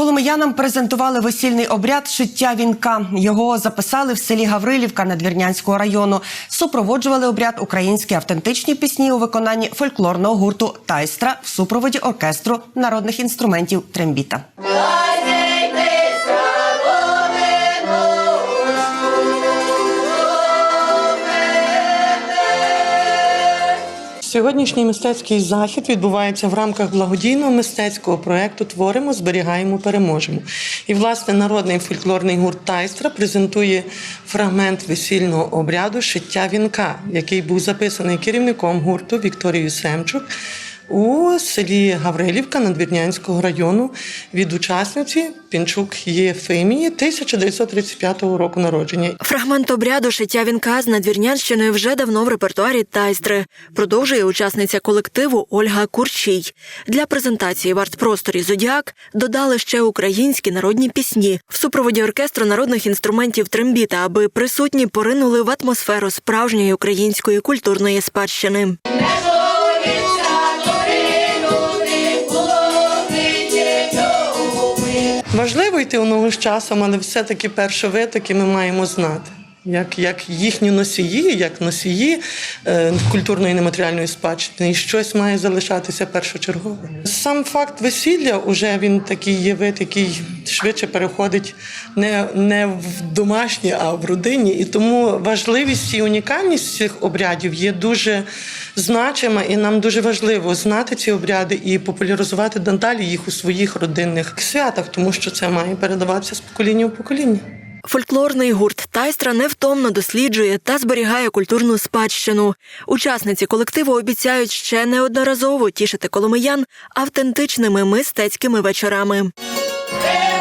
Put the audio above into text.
Коломиянам презентували весільний обряд шиття вінка. Його записали в селі Гаврилівка Надвірнянського району. Супроводжували обряд українські автентичні пісні у виконанні фольклорного гурту Тайстра в супроводі оркестру народних інструментів трембіта. Сьогоднішній мистецький захід відбувається в рамках благодійного мистецького проекту Творимо, зберігаємо, переможемо. І власне народний фольклорний гурт Тайстра презентує фрагмент весільного обряду шиття вінка, який був записаний керівником гурту Вікторією Семчук у селі Гаврилівка Надвірнянського району від учасниці Пінчук Єфимії 1935 року народження. Фрагмент обряду шиття вінка з надвірнянщиною вже давно в репертуарі тайстри. Продовжує учасниця колективу Ольга Курчій. Для презентації в арт-просторі Зодіак додали ще українські народні пісні в супроводі оркестру народних інструментів трембіта, аби присутні поринули в атмосферу справжньої української культурної спадщини. Важливо йти у ногу з часом, але все-таки першовитоки ми маємо знати. Як, як їхні носії, як носії е, культурної нематеріальної спадщини, і щось має залишатися першочергове. Сам факт весілля уже він такий є вид, який швидше переходить не, не в домашнє, а в родині. І тому важливість і унікальність цих обрядів є дуже значима, і нам дуже важливо знати ці обряди і популяризувати далі їх у своїх родинних святах, тому що це має передаватися з покоління в покоління. Фольклорний гурт Тайстра невтомно досліджує та зберігає культурну спадщину. Учасниці колективу обіцяють ще неодноразово тішити коломиян автентичними мистецькими вечорами. Тримай!